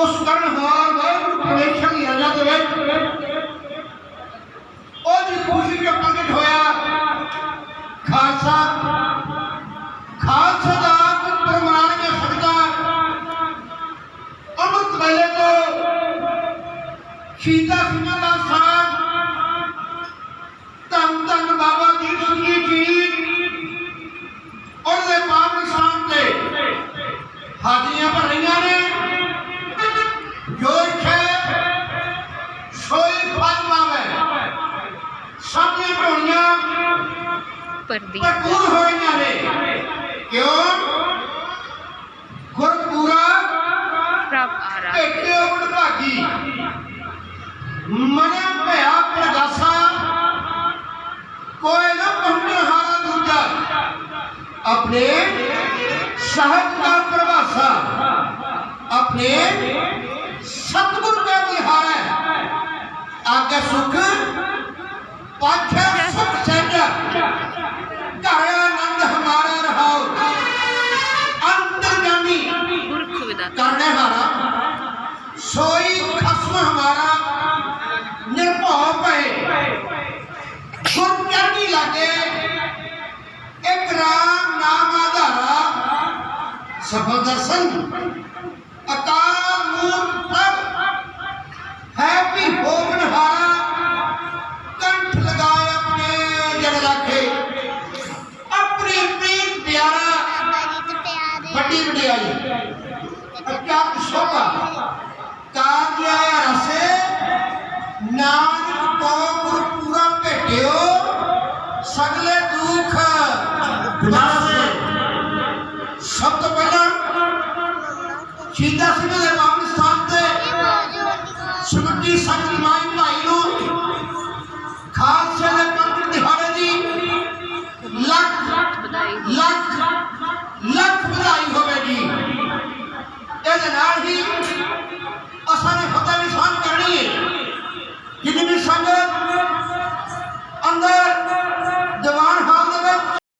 جی خوشی میں پرگ ہوا خالس خالص امرت والے تو شیتا کوئیا ست گا اگ سکھ سوئی ہمارا نربو پے لاگے ایک رام نام ادارا سب চলে আলো একটা সকা কাগলায়ার আছে নাক পগ পুরা পেটেও সগলে দুঃখ আছে সব তো পেলা सीधा सीधे पाकिस्तान से सुमटी